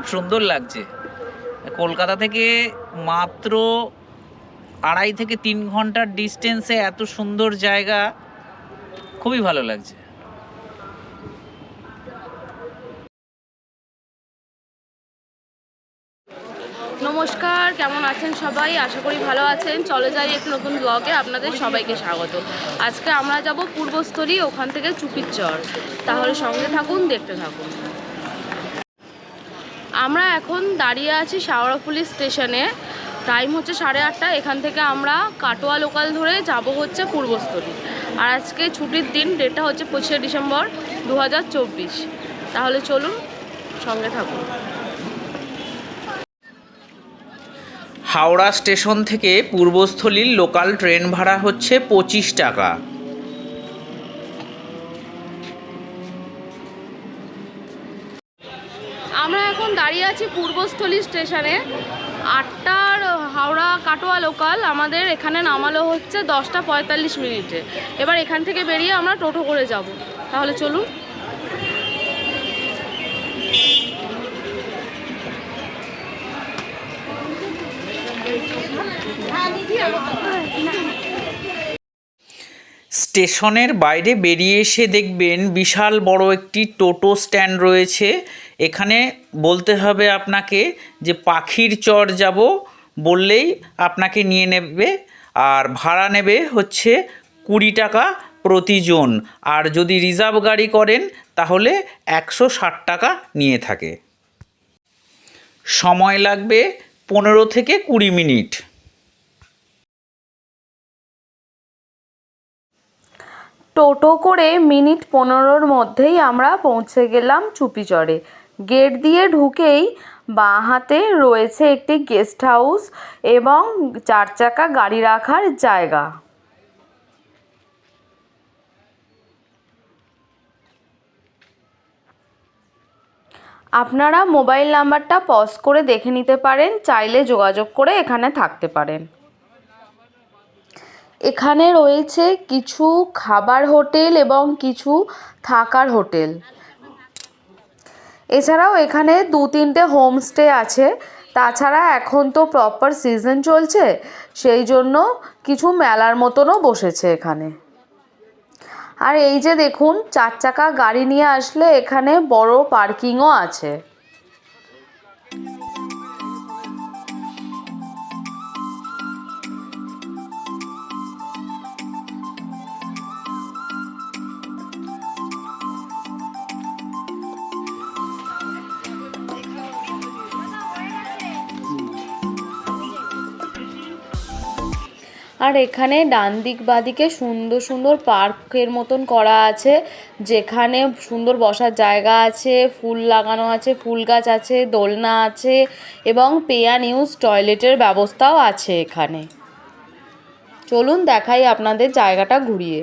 খুব সুন্দর লাগছে। কলকাতা থেকে মাত্র আড়াই থেকে তিন ঘণ্টার ডিস্টেন্সে এত সুন্দর জায়গা, খুবই ভালো লাগছে। নমস্কার, কেমন আছেন সবাই? আশা করি ভালো আছেন। চলে যাই একটু নতুন ব্লগে আপনাদের সবাইকে স্বাগত। আজকে আমরা যাব পূর্বস্থলী ওখান থেকে চুপির চর তাহলে সঙ্গে থাকুন, দেখতে থাকুন। আমরা এখন দাঁড়িয়ে আছি শাওড়াফুলি স্টেশনে। টাইম হচ্ছে সাড়ে আটটা, এখান থেকে আমরা কাটোয়া লোকাল ধরে যাব হচ্ছে পূর্বস্থলী। আর আজকে ছুটির দিন, ডেটটা হচ্ছে পঁচিশে ডিসেম্বর দু হাজার চব্বিশ। তাহলে চলুন, সঙ্গে থাকুন। হাওড়া স্টেশন থেকে পূর্বস্থলীর লোকাল ট্রেন ভাড়া হচ্ছে পঁচিশ টাকা। আমরা এখন দাঁড়িয়ে আছি পূর্বস্থলী স্টেশনে। আটটার হাওড়া কাটোয়া লোকাল আমাদের এখানে নামালো হচ্ছে দশটা পঁয়তাল্লিশ মিনিটে। এবার এখান থেকে বেরিয়ে আমরা টোটো করে যাব। তাহলে চলুন। স্টেশনের বাইরে বেরিয়ে এসে দেখবেন বিশাল বড় একটি টোটো স্ট্যান্ড রয়েছে। এখানে বলতে হবে আপনাকে যে পাখির চর যাব বললেই আপনাকে নিয়ে নেবে আর ভাড়া নেবে হচ্ছে কুড়ি টাকা প্রতিজন। আর যদি রিজার্ভ গাড়ি করেন তাহলে একশো ষাট টাকা নিয়ে থাকে। সময় লাগবে পনেরো থেকে কুড়ি মিনিট। টোটো করে মিনিট পনেরোর মধ্যেই আমরা পৌঁছে গেলাম চুপিচরে। গেট দিয়ে ঢুকেই বাঁ হাতে রয়েছে একটি গেস্ট হাউস এবং চার চাকা গাড়ি রাখার জায়গা। আপনারা মোবাইল নাম্বারটা পজ করে দেখে নিতে পারেন, চাইলে যোগাযোগ করে এখানে থাকতে পারেন। এখানে রয়েছে কিছু খাবার হোটেল এবং কিছু থাকার হোটেল। এছাড়াও এখানে দু তিনটে হোমস্টে আছে। তাছাড়া এখন তো প্রপার সিজন চলছে, সেই জন্য কিছু মেলার মতনও বসেছে এখানে। আর এই যে দেখুন, চার চাকা গাড়ি নিয়ে আসলে এখানে বড় পার্কিংও আছে। আর এখানে ডান দিক বাদিকে সুন্দর সুন্দর পার্কের মতন করা আছে। যেখানে সুন্দর বসার জায়গা আছে, ফুল লাগানো আছে, ফুল গাছ আছে, দোলনা আছে এবং পেয়ান ইউজ টয়লেটের ব্যবস্থাও আছে এখানে। চলুন দেখাই আপনাদের জায়গাটা ঘুরিয়ে।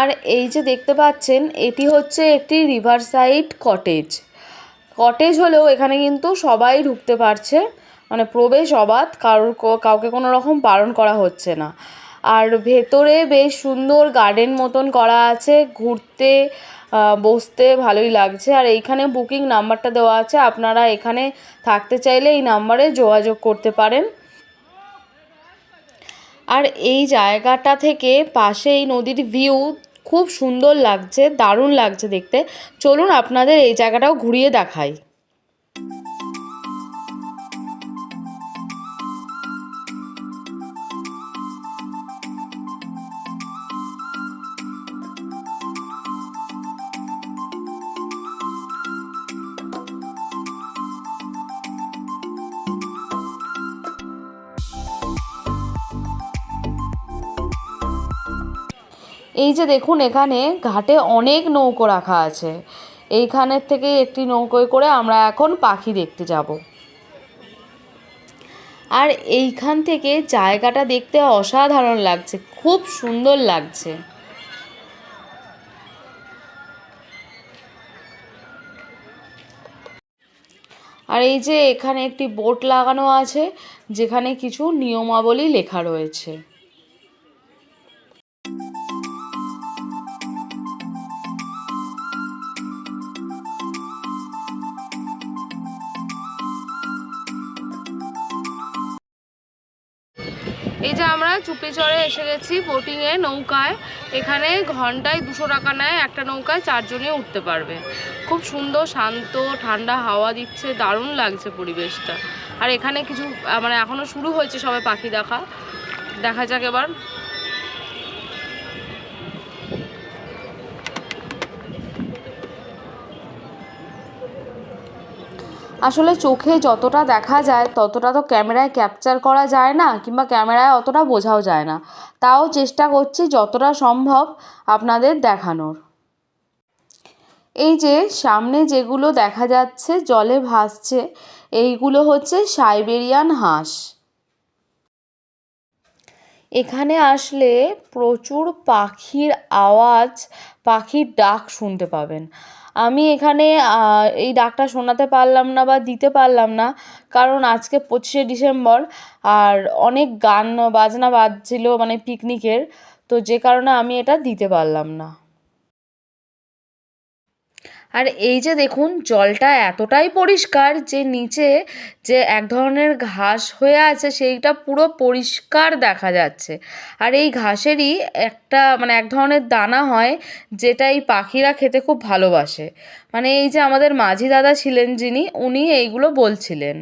আর এই যে দেখতে পাচ্ছেন, এটি হচ্ছে একটি রিভার সাইড কটেজ। কটেজ হলেও এখানে কিন্তু সবাই ঢুকতে পারছে মানে প্রবেশ অবাধ, কারোর কাউকে কোনো রকম বারণ করা হচ্ছে না। আর ভেতরে বেশ সুন্দর গার্ডেন মতন করা আছে, ঘুরতে বসতে ভালোই লাগছে। আর এইখানে বুকিং নাম্বারটা দেওয়া আছে, আপনারা এখানে থাকতে চাইলে এই নাম্বারে যোগাযোগ করতে পারেন। আর এই জায়গাটা থেকে পাশে এই নদীর ভিউ খুব সুন্দর লাগছে দারুণ লাগছে দেখতে। চলুন আপনাদের এই জায়গাটাও ঘুরিয়ে দেখাই। এই যে দেখুন, এখানে ঘাটে অনেক নৌকো রাখা আছে। এইখানের থেকে একটি নৌকোয় করে আমরা এখন পাখি দেখতে যাব। আর এইখান থেকে জায়গাটা দেখতে অসাধারণ লাগছে, খুব সুন্দর লাগছে। আর এই যে এখানে একটি বোর্ড লাগানো আছে, যেখানে কিছু নিয়মাবলী লেখা রয়েছে। এই যে আমরা চুপি চড়ে এসে গেছি বোটিংয়ে নৌকায়। এখানে ঘন্টায় দুশো টাকা নেয় একটা নৌকায় চারজনে উঠতে পারবে। খুব সুন্দর, শান্ত, ঠান্ডা হাওয়া দিচ্ছে, দারুণ লাগছে পরিবেশটা। আর এখানে কিছু মানে এখনও শুরু হয়েছে সবাই পাখি দেখা। দেখা যাক এবার। আসলে চোখে যতটা দেখা যায়, ততটা তো ক্যামেরায় ক্যাপচার করা যায় না কিংবা ক্যামেরায় অতটা বোঝাও যায় না। তাও চেষ্টা করছি যতটা সম্ভব আপনাদের দেখানোর। এই যে সামনে যেগুলো দেখা যাচ্ছে, জলে ভাসছে, এইগুলো হচ্ছে সাইবেরিয়ান হাঁস। এখানে আসলে প্রচুর পাখির আওয়াজ, পাখির ডাক শুনতে পাবেন। আমি এখানে এই ডাকটা শোনাতে পারলাম না বা দিতে পারলাম না, কারণ আজকে পঁচিশে ডিসেম্বর আর অনেক গান, বাজনা বাজছিল মানে পিকনিকের তো যে কারণে আমি এটা দিতে পারলাম না। আর এই যে দেখুন, জলটা এতটাই পরিষ্কার যে নিচে যে এক ধরনের ঘাস হয়ে আছে, সেইটা পুরো পরিষ্কার দেখা যাচ্ছে। আর এই ঘাসেরই একটা মানে এক ধরনের দানা হয়, যেটা এই পাখিরা খেতে খুব ভালোবাসে। মানে এই যে আমাদের মাঝি দাদা ছিলেন যিনি, উনি এইগুলো বলছিলেন।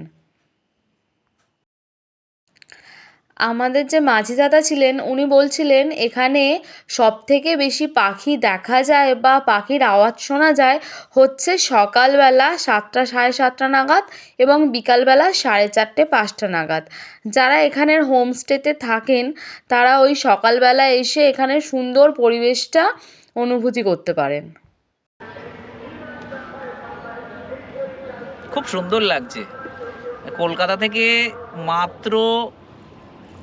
আমাদের যে মাঝি দাদা ছিলেন, উনি বলছিলেন, এখানে সব থেকে বেশি পাখি দেখা যায় বা পাখির আওয়াজ শোনা যায় হচ্ছে সকালবেলা সাতটা, সাড়ে সাতটা নাগাদ এবং বিকালবেলা সাড়ে চারটে, পাঁচটা নাগাদ। যারা এখানের হোমস্টেতে থাকেন, তারা ওই সকালবেলা এসে এখানে সুন্দর পরিবেশটা অনুভূতি করতে পারেন। খুব সুন্দর লাগছে। কলকাতা থেকে মাত্র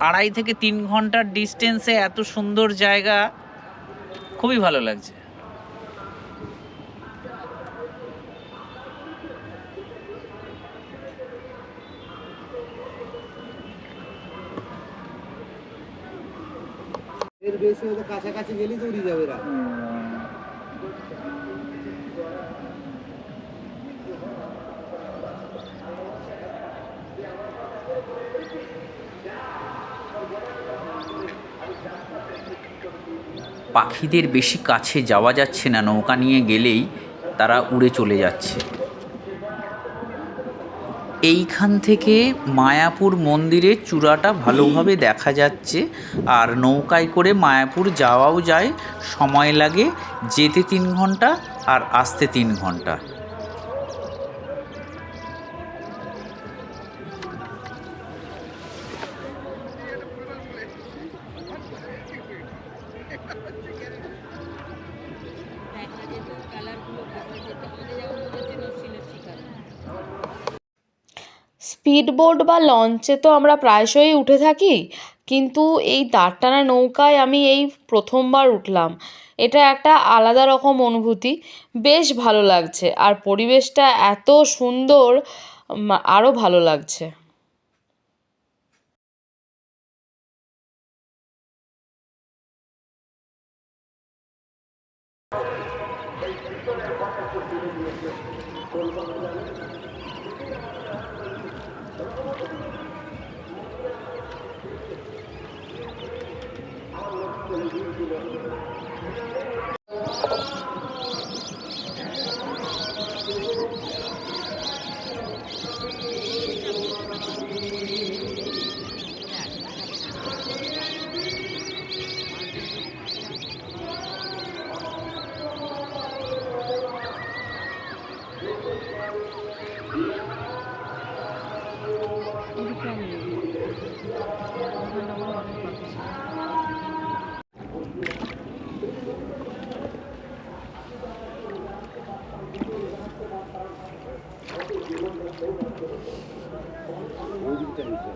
আড়াই থেকে তিন ঘণ্টার ডিস্টেন্সে এত সুন্দর জায়গা খুবই ভালো লাগছে। এর বেশি হয়তো কাছাকাছি গেলেই তো উড়ে যাবে এরা। পাখিদের বেশি কাছে যাওয়া যাচ্ছে না, নৌকা নিয়ে গেলেই তারা উড়ে চলে যাচ্ছে। এইখান থেকে মায়াপুর মন্দিরের চূড়াটা ভালোভাবে দেখা যাচ্ছে আর নৌকায় করে মায়াপুর যাওয়াও যায়, সময় লাগে, যেতে তিন ঘণ্টা আর আসতে তিন ঘণ্টা। ভাঙা স্পিডবোট বা লঞ্চে তো আমরা প্রায়শই উঠে থাকি, কিন্তু এই দাঁড়টানা নৌকায় আমি এই প্রথমবার উঠলাম। এটা একটা আলাদা রকম অনুভূতি, বেশ ভালো লাগছে। আর পরিবেশটা এত সুন্দর আরও ভালো লাগছে। এই পিছনের কথাকে তুলে দিয়েছেন কলকাতা আমার লক্ষ্য দিয়েছিল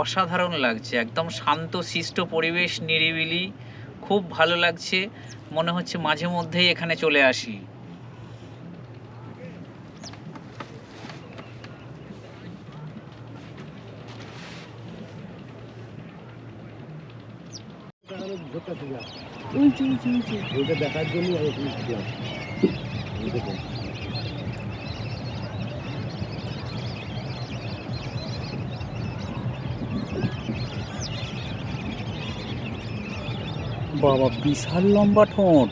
অসাধারণ লাগছে একদম শান্ত শিষ্ট পরিবেশ নিরিবিলি খুব ভালো লাগছে। মনে হচ্ছে মাঝে মধ্যেই এখানে চলে আসি। দেখার জন্য আমি এখানে ছিলাম। এই দেখো। বাবা বিশাল লম্বা ঠোঁট।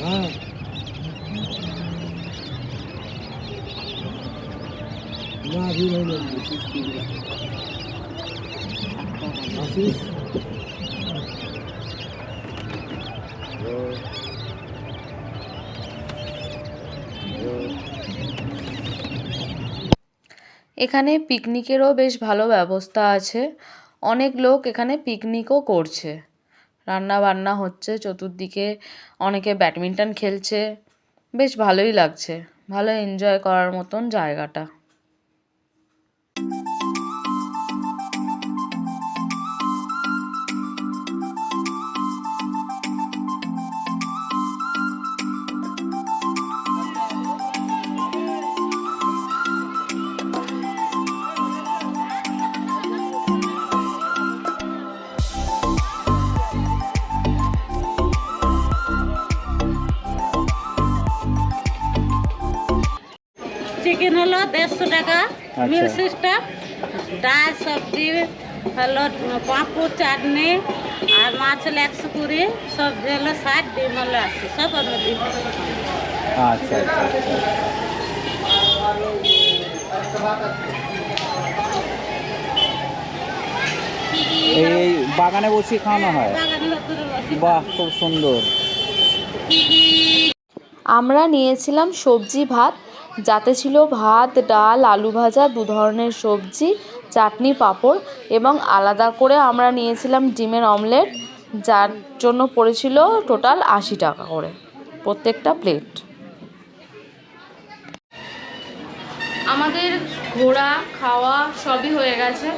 হ্যাঁ। এখানে পিকনিকেরও বেশ ভালো ব্যবস্থা আছে। অনেক লোক এখানে পিকনিকও করছে। রান্না বান্না হচ্ছে, চতুর্দিকে অনেকে ব্যাডমিন্টন খেলছে। বেশ ভালোই লাগছে। ভালো এনজয় করার মতন জায়গাটা। চিকেন হলো দেড়শো টাকা আচ্ছা। মিল সিস্টেম ডাল সবজি হলো পাঁপড় চাটনি আর মাছ হলো একশো কুড়ি সবজি হলো ষাট ডিম হলো আশি সব আমরা দিই। আচ্ছা আচ্ছা এই বাগানে বসে খাওয়ানো হয়? রসি বাহ খুব সুন্দর। আমরা নিয়েছিলাম সবজি ভাত যাতে ছিল ভাত, ডাল, আলু ভাজা, দু ধরনের সবজি, চাটনি, পাঁপড় এবং আলাদা করে আমরা নিয়েছিলাম ডিমের অমলেট, যার জন্য পড়েছিল টোটাল আশি টাকা করে প্রত্যেকটা প্লেট। আমাদের ঘোরা খাওয়া সবই হয়ে গেছে।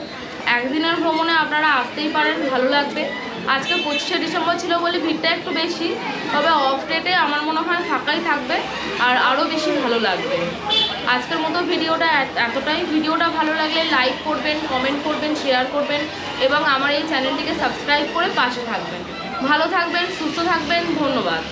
একদিনের ভ্রমণে আপনারা আসতেই পারেন, ভালো লাগবে। আজকে পঁচিশে ডিসেম্বর ছিল বলে ভিড়টা একটু বেশি, তবে অফ ডেটে আমার মনে হয় ফাঁকাই থাকবে আর আরও বেশি ভালো লাগবে। আজকের মতো ভিডিওটা এতটাই। ভিডিওটা ভালো লাগলে লাইক করবেন কমেন্ট করবেন শেয়ার করবেন এবং আমার এই চ্যানেলটিকে সাবস্ক্রাইব করে পাশে থাকবেন। ভালো থাকবেন, সুস্থ থাকবেন, ধন্যবাদ।